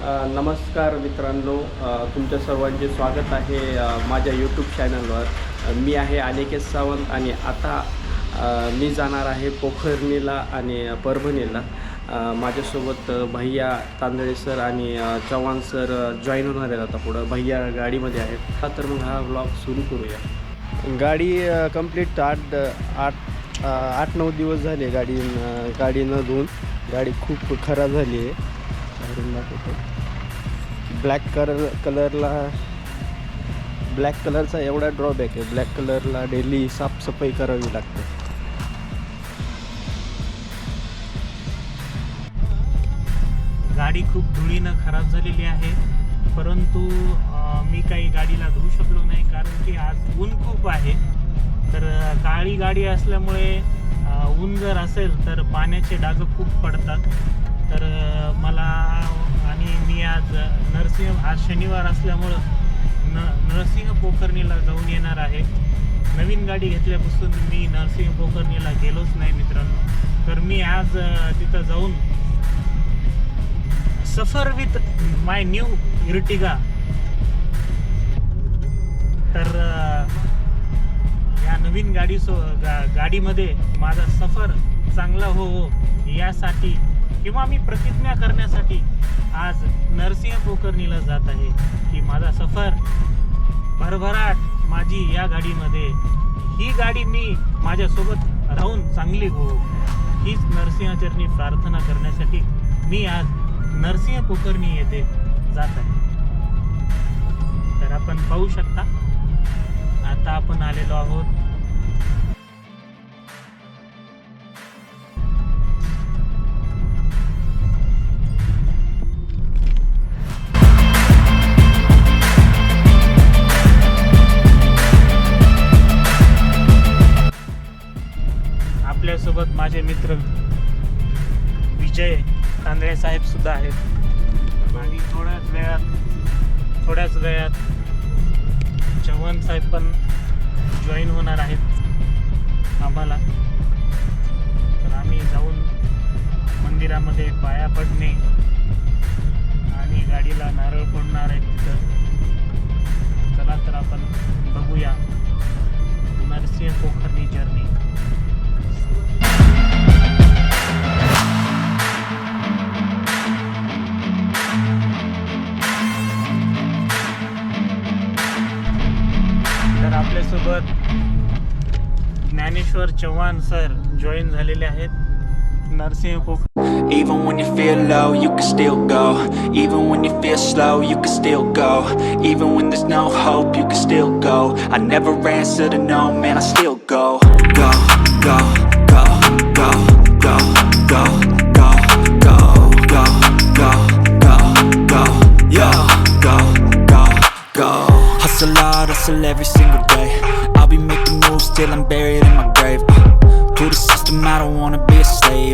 नमस्कार मित्रांनो. तुमच्या सर्वांचे स्वागत आहे माझ्या यूट्यूब चॅनलवर मी आहे अनिकेत सावंत आणि आता मी जाणार आहे पोखरणीला आणि परभणीला. माझ्यासोबत भैया तांदळे सर आणि चव्हाण सर जॉईन होणार आहेत आता पुढं. भैया गाडीमध्ये आहेत. हा तर मग हा ब्लॉग सुरू करूया. गाडी कंप्लीट आठ आठ आठ नऊ दिवस झाले गाडी गाडी न धुवून गाडी खूप खराब झाली आहे. करून दाखवतो. ब्लॅक कलर कलरला ब्लॅक कलरचा एवढा ड्रॉबॅक आहे. ब्लॅक कलरला डेली साफसफाई करावी लागते. गाडी खूप धुळीनं खराब झालेली आहे. परंतु मी काही गाडीला धुवू शकलो नाही कारण की आज ऊन खूप आहे. तर काळी गाडी असल्यामुळे ऊन जर असेल तर पाण्याचे डाग खूप पडतात. तर आज नरसिंह आज शनिवार असल्यामुळं न नरसिंह पोखरणीला जाऊन येणार आहे. नवीन गाडी घेतल्यापासून मी नरसिंह पोखरणीला गेलोच नाही मित्रांनो. तर मी आज तिथं जाऊन सफर विथ माय न्यू इर्टिगा. तर या नवीन गाडी सो गा गाडीमध्ये माझा सफर चांगला हो हो यासाठी किंवा मी प्रतिज्ञा करण्यासाठी आज नरसिंह पोखरणीला जात आहे की माझा सफर भरभराट माझी या गाडीमध्ये. ही गाडी मी माझ्यासोबत राहून चांगली हो हीच नरसिंहाचरणी प्रार्थना करण्यासाठी मी आज नरसिंह पोखरणी येथे जात आहे. तर आपण पाहू शकता. आता आपण आलेलो आहोत माझे मित्र विजय तांदळे साहेब सुद्धा आहेत. आणि थोड्याच वेळात थोड्याच वेळात चव्हाण साहेब पण जॉईन होणार आहेत आम्हाला. तर आम्ही जाऊन मंदिरामध्ये पाया पडणे ज्ञानेश्वर चव्हाण सर जॉईन झालेले आहेत नरसिंह पोख Even when you feel low, you can still go. Even when you feel slow, you can still go. Even when there's no hope, you can still go. I never answer to no, man, I still go. Go, go, go, go, go, go, go, go, go, go, go, go, yo, go, go, go. Hustle hard, hustle every single day. I'll be making moves till I'm buried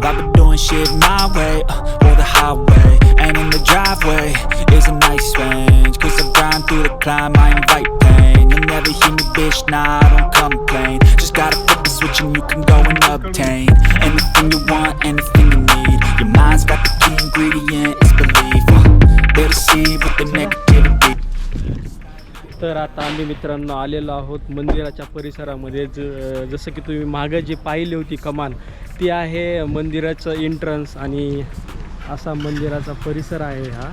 I've been doing shit my way, uh, or the highway. And in the driveway is a nice range. Cause I grind through the climb, I invite pain. You'll never hear me, bitch, nah, I don't complain. Just gotta flip the switch and you can go and obtain anything you want, anything you need. Your mind's got the key ingredient, it's belief. Uh, they'll deceive with the negativity. तर आता आम्ही मित्रांनो आलेलो आहोत मंदिराच्या परिसरामध्ये. ज जसं की तुम्ही मागं जी पाहिली होती कमान ती आहे मंदिराचं एंट्रन्स आणि असा मंदिराचा परिसर आहे हा.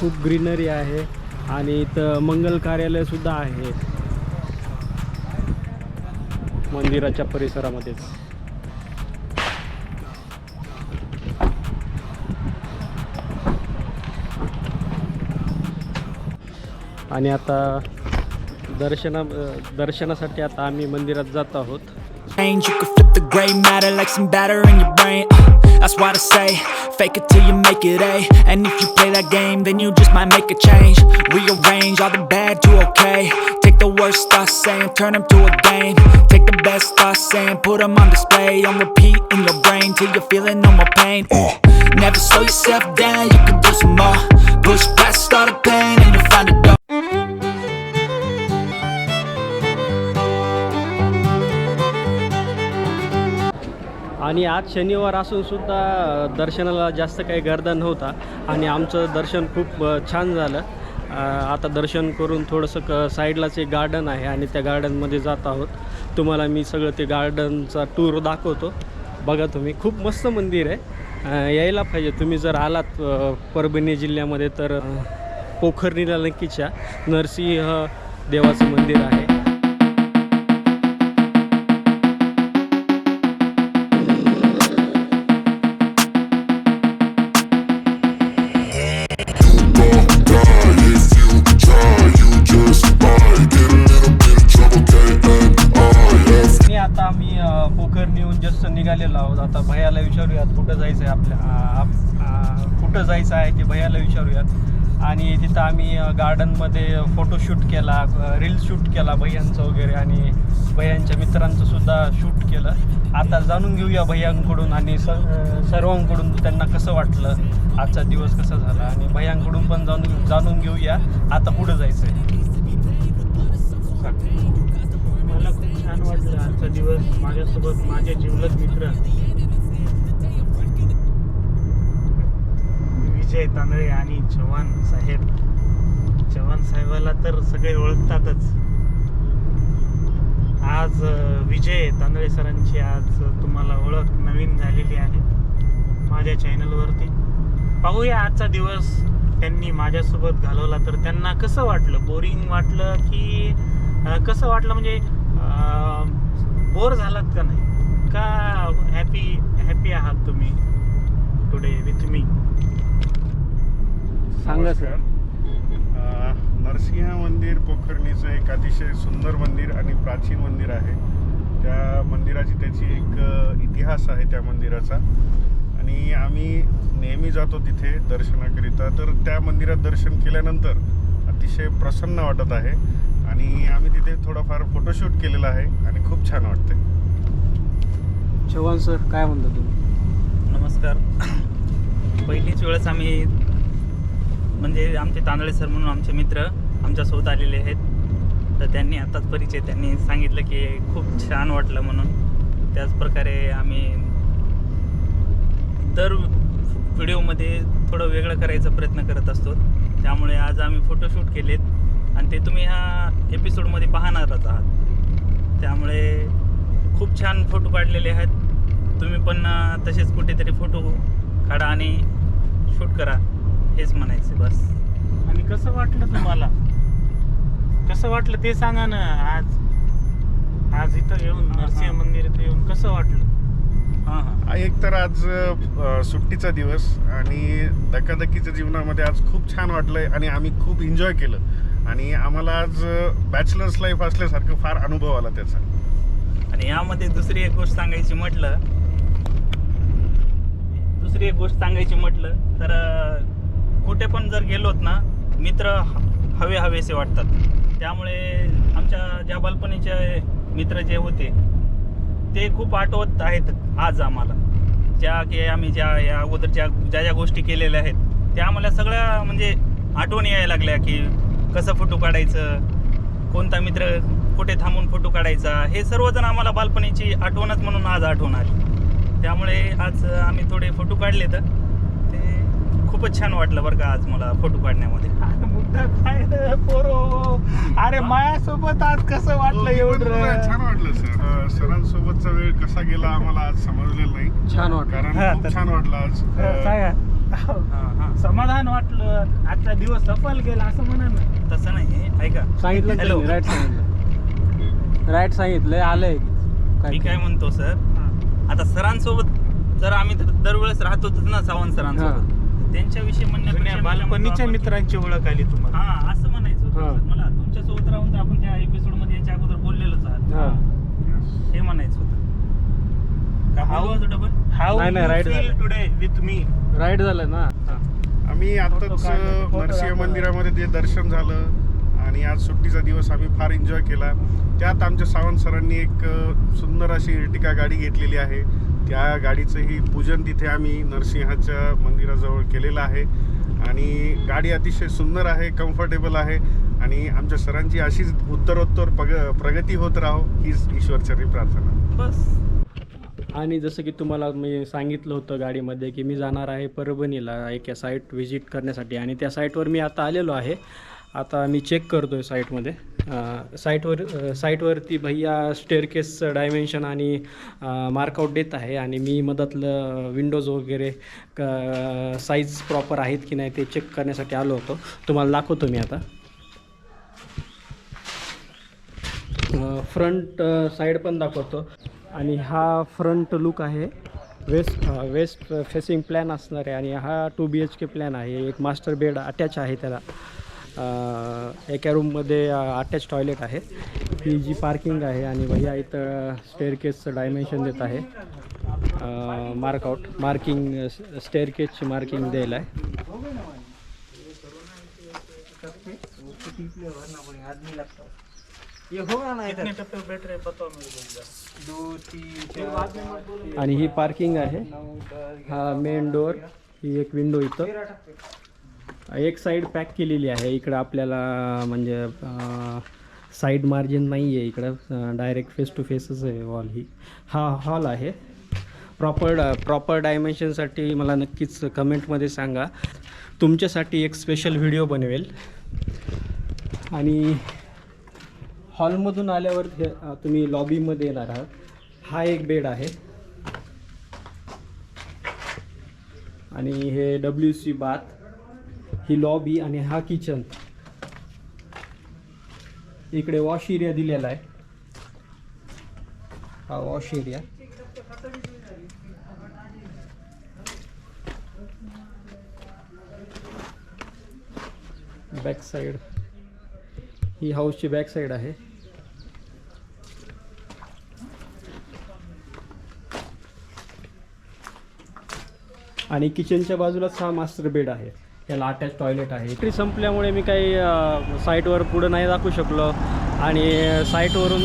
खूप ग्रीनरी आहे आणि इथं मंगल कार्यालयसुद्धा आहे. मंदिराच्या परिसरामध्येच आणि आता दर्शना दर्शनासाठी आता आम्ही मंदिरात जात आहोत change. You could flip the gray matter like some batter in your brain. Uh, that's why I say, fake it till you make it A. And if you play that game, then you just might make a change. Rearrange all the bad to okay. Take the worst thoughts saying, turn them to a game. Take the best thoughts saying, put them on display. On repeat in your brain till you're feeling no more pain. Uh, never slow yourself down, you can do some more. Push past all the pain and you'll find a door. आणि आज शनिवार असून सुद्धा दर्शनाला जास्त काही गर्दा नव्हता. आणि आमचं दर्शन खूप छान झालं. आता दर्शन करून थोडंसं क साईडलाच एक गार्डन आहे आणि त्या गार्डनमध्ये जात आहोत. तुम्हाला मी सगळं ते गार्डनचा टूर दाखवतो. बघा तुम्ही खूप मस्त मंदिर आहे. यायला पाहिजे. तुम्ही जर आलात परभणी जिल्ह्यामध्ये तर पोखरणीला नक्कीच्या नरसिंह देवाचं मंदिर आहे. कुठं जायचं आहे आपल्या आप- कुठं जायचं आहे ते भैयाला विचारूयात. आणि तिथं आम्ही गार्डनमध्ये फोटोशूट केला रील शूट केला भैयांचं वगैरे आणि भैयांच्या मित्रांचं सुद्धा शूट केलं. आता जाणून घेऊया भैयांकडून आणि स सर्वांकडून त्यांना कसं वाटलं आजचा दिवस कसा झाला आणि भैयांकडून पण जाणून जाणून घेऊया आता पुढं जायचं आहे मला खूप छान वाटलं आजचा दिवस. माझ्यासोबत माझे जिवलग मित्र. विजय तांदळे आणि चव्हाण साहेब. चव्हाण साहेबाला तर सगळे ओळखतातच. आज विजय तांदळे सरांची आज तुम्हाला ओळख नवीन झालेली आहे माझ्या चॅनलवरती. पाहूया आजचा दिवस त्यांनी माझ्यासोबत घालवला तर त्यांना कसं वाटलं? बोरिंग वाटलं की कसं वाटलं? म्हणजे बोर झालात का नाही? का हॅपी हॅपी आहात तुम्ही? टुडे विथ मी सांगा सर. नरसिंह मंदिर पोखरणीचं एक अतिशय सुंदर मंदिर आणि प्राचीन मंदिर आहे. त्या मंदिराची त्याची एक इतिहास आहे त्या मंदिराचा. आणि आम्ही नेहमी जातो तिथे दर्शनाकरिता. तर त्या मंदिरात दर्शन केल्यानंतर अतिशय प्रसन्न वाटत आहे. आणि आम्ही तिथे थोडाफार फोटोशूट केलेला आहे आणि खूप छान वाटते चव्हाण सर काय म्हणता तुम्ही? नमस्कार. पहिलीच वेळेस आम्ही म्हणजे आमचे तांदळे सर म्हणून आमचे मित्र आमच्यासोबत आलेले आहेत. तर त्यांनी आत्ताच परिचय त्यांनी सांगितलं की खूप छान वाटलं म्हणून. त्याच प्रकारे आम्ही दर व्हिडिओमध्ये थोडं वेगळं करायचा प्रयत्न करत असतो. त्यामुळे आज आम्ही फोटोशूट केलेत आणि ते तुम्ही ह्या एपिसोडमध्ये पाहणारच आहात. त्यामुळे खूप छान फोटो काढलेले आहेत. तुम्ही पण तसेच कुठेतरी फोटो काढा आणि शूट करा. हेच म्हणायचं बस. आणि कसं वाटलं तुम्हाला? कसं वाटलं ते सांगा ना आज. आज इथं येऊन. नरसिंह मंदिर इथं येऊन कसं वाटलं? हां हां. एक तर आज अ, सुट्टीचा दिवस आणि धकाधकीच्या जीवनामध्ये आज खूप छान वाटलंय आणि आम्ही खूप एन्जॉय केलं. आणि आम्हाला आज बॅचलर्स लाईफ असल्यासारखं फार अनुभव आला त्याचा. आणि यामध्ये दुसरी एक गोष्ट सांगायची म्हटलं दुसरी एक गोष्ट सांगायची म्हटलं तर अं, कुठे पण जर गेलोत ना मित्र ह- हवे हवेसे वाटतात. त्यामुळे आमच्या ज्या बालपणीचे मित्र जे होते ते खूप आठवत आहेत आज आम्हाला. ज्या की आम्ही ज्या या अगोदर ज्या ज्या ज्या गोष्टी केलेल्या आहेत त्या आम्हाला सगळ्या म्हणजे आठवण यायला लागल्या की कसं फोटो काढायचं कोणता मित्र कुठे थांबून फोटो काढायचा हे सर्वजण आम्हाला बालपणीची आठवणच म्हणून आज आठवण आली. त्यामुळे आज आम्ही थोडे फोटो काढले तर खूपच छान वाटलं बरं का आज मला फोटो काढण्यामध्ये. अरे मुद्दा काय रे पोरो? अरे माझ्यासोबत आज कसं वाटलं हो, एवढं? छान वाटलं सर सरांसोबतचा वेळ कसा गेला आम्हाला आज समजलेलं नाही. छान वाटलं. कारण खूप तर- छान वाटलं आज. अ, सांगा. हां हां. समाधान वाटलं आजचा दिवस सफल गेला असं म्हणा ना. तसं नाही ऐका. सांगितलं हॅलो. त्यांनी राईट सांगितलं. राईट सांगितलंय आलंय. मी काय म्हणतो सर आता सरांसोबत जर आम्ही तर दरवेळेस राहतोच ना सावंत सरांसोबत. त्यांच्याविषयी म्हणण्यापेक्षा मी बालपणीच्या मित्रांची ओळख आली तुम्हाला. हा असं म्हणायचं होतं. हा. सर मला तुमच्यासोबत राहून तर आपण त्या एपिसोडमध्ये याच्या अगोदर बोललेलोच आहात. हां. हे म्हणायचं होतं. का हाऊ- बोललो होतो डबल हाऊ नाही, नाही, right फील झालं. टुडे विथ मी राईट झालं ना. आम्ही आताच नरसिंह. मंदिरामध्ये ते दर्शन झालं. आणि आज सुट्टीचा दिवस आम्ही फार एन्जॉय केला. त्यात आमच्या सावंत सरांनी एक अ, सुंदर अशी इर्टिका गाडी घेतलेली आहे. त्या गाडीचंही पूजन तिथे आम्ही नरसिंहाच्या मंदिराजवळ केलेलं आहे. आणि गाडी अतिशय सुंदर आहे कम्फर्टेबल आहे. आणि आमच्या सरांची अशीच उत्तरोत्तर पग प्रगती होत राहो हीच ईश्वरचरणी प्रार्थना. बस. आणि जसं की तुम्हाला मी सांगितलं होतं गाडीमध्ये की मी जाणार आहे परभणीला एका साईट व्हिजिट करण्यासाठी. आणि त्या साईटवर मी आता आलेलो आहे. आता मी चेक करतो आहे साईटमध्ये साईटवर साईटवरती भैया स्टेअरकेसचं डायमेन्शन आणि मार्कआउट देत आहे आणि मी मधातलं विंडोज वगैरे क साईज प्रॉपर आहेत की नाही ते चेक करण्यासाठी आलो होतो. तुम्हाला दाखवतो मी आता. फ्रंट साईड पण दाखवतो. आणि हा फ्रंट लुक आहे. वेस्ट वेस्ट फेसिंग प्लॅन असणार आहे आणि हा two B H K plan आहे. एक मास्टर बेड अटॅच आहे त्याला. एका रूममध्ये अटॅच टॉयलेट आहे. ही जी पार्किंग आहे आणि भैया इथं स्टेअरकेसचं डायमेन्शन देत आहे. मार्कआउट मार्किंग स्टेअरकेसची मार्किंग द्यायला आहे. हैं आणि ही पार्किंग आहे. हा मेन डोअर ही एक विंडो इथं. एक साईड पॅक केलेली आहे. इकडं आपल्याला म्हणजे साईड मार्जिन नाही आहे इकडं. डायरेक्ट फेस टू फेसच आहे हॉल ही. हा हॉल आहे. प्रॉपर प्रॉपर डायमेन्शनसाठी मला नक्कीच कमेंटमध्ये सांगा. तुमच्यासाठी एक स्पेशल व्हिडिओ बनवेल. आणि हॉलमधून आल्यावर तुम्ही लॉबीमध्ये येणार आहात. हा एक बेड आहे. आणि हे डब्ल्यू सी बाथ ही लॉबी आणि हा किचन इकडे वॉश एरिया दिलेला आहे. हा वॉश एरिया बॅक साईड ही हाऊसची बॅक साईड आहे. आणि किचनच्या बाजूलाच हा मास्टर बेड आहे याला अटॅच टॉयलेट आहे इकडे संपल्यामुळे मी काही साईटवर पुढं नाही दाखवू शकलो. आणि साईटवरून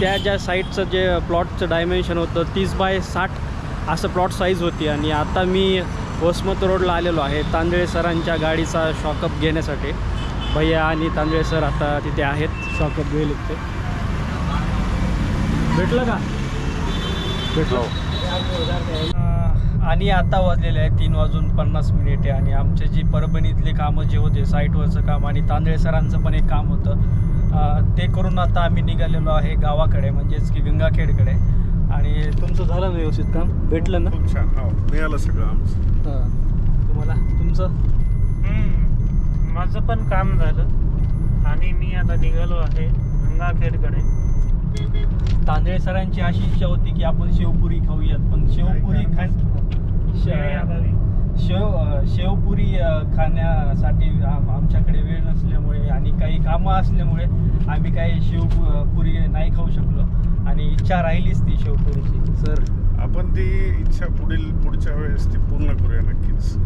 त्या ज्या साईटचं जे प्लॉटचं डायमेन्शन होतं तीस बाय साठ असं प्लॉट साईज होती. आणि आता मी वसमत रोडला आलेलो आहे तांदळे सरांच्या गाडीचा शॉकअप घेण्यासाठी. भैया आणि तांदळे सर आता तिथे आहेत शॉकअप घेईल ते भेटलं का? भेटलो. आणि आता वाजलेले आहे तीन वाजून पन्नास मिनिटे आणि आमचे जी परभणीतले कामं जे होते साईटवरचं काम आणि तांदळे सरांचं पण एक काम होतं. ते करून आता आम्ही निघालेलो आहे गावाकडे म्हणजेच की गंगाखेडकडे. आणि तुमचं झालं ना व्यवस्थित काम? भेटलं ना? खूप छान. हो मिळालं सगळं आमचं. हां. तुम्हाला? तुमचं? हम्म. माझं पण काम झालं. आणि मी आता निघालो आहे गंगाखेडकडे. तांदळे सरांची अशी इच्छा होती की आपण शेवपुरी खाऊयात पण शेवपुरी खा वेळेअभावी. शेव शेवपुरी खाण्यासाठी आम- आमच्याकडे वेळ नसल्यामुळे आणि काही कामं असल्यामुळे आम्ही काही शेवपुरी नाही खाऊ शकलो. आणि इच्छा राहिलीच ती शेवपुरीची. सर आपण ती इच्छा पुढील पुढच्या वेळेस ती पूर्ण करूया नक्कीच.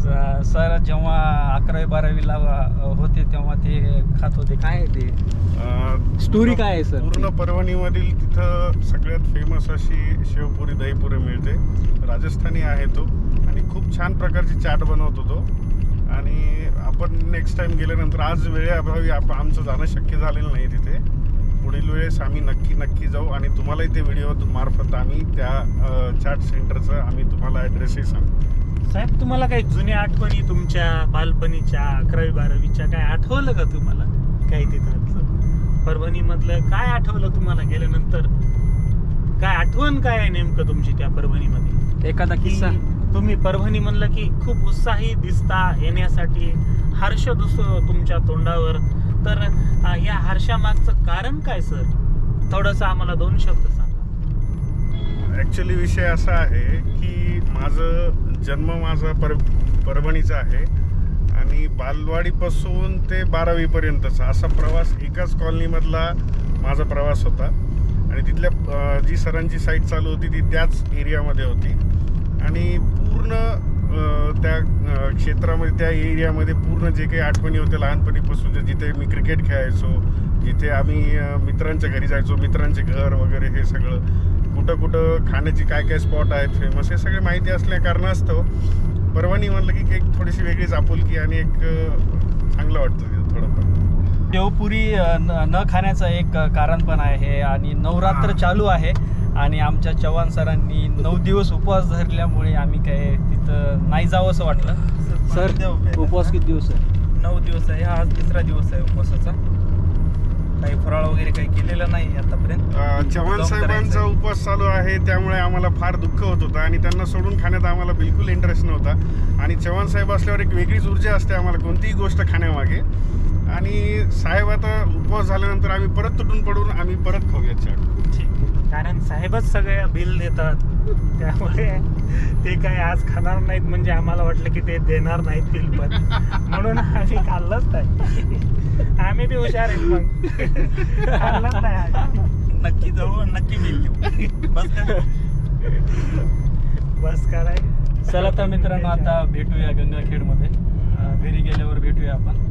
सर जेव्हा अकरावी बारावीला होते तेव्हा ते खात होते. काय आहे ते? Story काय आहे, sir? पूर्ण परभणीमधील तिथं सगळ्यात फेमस अशी शेवपुरी दहीपुरी मिळते. राजस्थानी आहे तो. आणि खूप छान प्रकारची चाट बनवतो तो आणि आपण नेक्स्ट टाइम गेल्यानंतर आज वेळेअभावी आप आमचं जाणं शक्य झालेलं नाही तिथे. पुढील वेळेस आम्ही नक्की नक्की जाऊ आणि तुम्हालाही ते व्हिडिओ मार्फत आम्ही त्या चाट सेंटरचं आम्ही तुम्हाला ॲड्रेसही सांगू. साहेब तुम्हाला काही जुन्या आठवणी तुमच्या बालपणीच्या अकरावी बारावीच्या काय आठवलं का तुम्हाला? काही तिथं? परभणीमधलं काय आठवलं तुम्हाला गेल्यानंतर? काय आठवण काय आहे नेमकं तुमची त्या परभणीमध्ये? एखादा किस्सा? तुम्ही परभणी म्हणलं की खूप उत्साही दिसता येण्यासाठी हर्ष दिसतो तुमच्या तोंडावर. तर या हर्षामागचं कारण काय सर? थोडंसं आम्हाला दोन शब्द सांगा. ॲक्च्युली विषय असा आहे की माझं जन्म माझा पर परभणीचा आहे. आणि बालवाडीपासून ते बारावीपर्यंतचा असा प्रवास एकाच कॉलनीमधला माझा प्रवास होता. आणि तिथल्या जी सरांची साईट चालू होती ती त्याच एरियामध्ये होती. आणि पूर्ण त्या क्षेत्रामध्ये त्या एरियामध्ये पूर्ण जे काही आठवणी होत्या लहानपणीपासून जिथे मी क्रिकेट खेळायचो जिथे आम्ही मित्रांच्या घरी जायचो मित्रांचे घर वगैरे हे सगळं. कुठं कुठं खाण्याची काय काय स्पॉट आहेत फेमस हे सगळे माहिती असल्या कारणास्तव परभणी म्हणलं की एक थोडीशी वेगळीच आपुलकी आणि एक चांगलं वाटतं तिथं थोडंफार. शेवपुरी अ, न न खाण्याचं एक कारण पण आहे आणि नवरात्र हां. चालू आहे आणि आमच्या चव्हाण सरांनी नऊ दिवस उपवास धरल्यामुळे आम्ही काय तिथं नाही जावं असं वाटलं. सर उपवास किती दिवस आहे? नऊ दिवस आहे आज तिसरा दिवस आहे उपवासाचा. काही फराळ वगैरे काही केलेलं नाही आतापर्यंत. चव्हाण साहेबांचा. उपवास चालू आहे त्यामुळे आम्हाला फार दुःख होत होतं आणि त्यांना सोडून खाण्यात आम्हाला बिलकुल इंटरेस्ट नव्हता. आणि चव्हाण साहेब असल्यावर एक वेगळीच ऊर्जा असते आम्हाला कोणतीही गोष्ट खाण्यामागे. आणि साहेब आता उपवास झाल्यानंतर आम्ही परत तुटून पडून आम्ही परत खाऊया चाट कारण साहेबच सगळे बिल देतात. त्यामुळे ते काय आज खाणार नाहीत म्हणजे आम्हाला वाटलं की ते देणार नाहीत बिल पण. म्हणून आम्ही खाल्लंच नाही. आम्ही बी हुशार आहेत मग. खाल्लंच नाही आज. नक्की जाऊ नक्की बिल देऊ बस का? बस कराय. चला तर मित्रांनो आता भेटूया गंगाखेडमध्ये. अं, घरी गेल्यावर भेटूया आपण.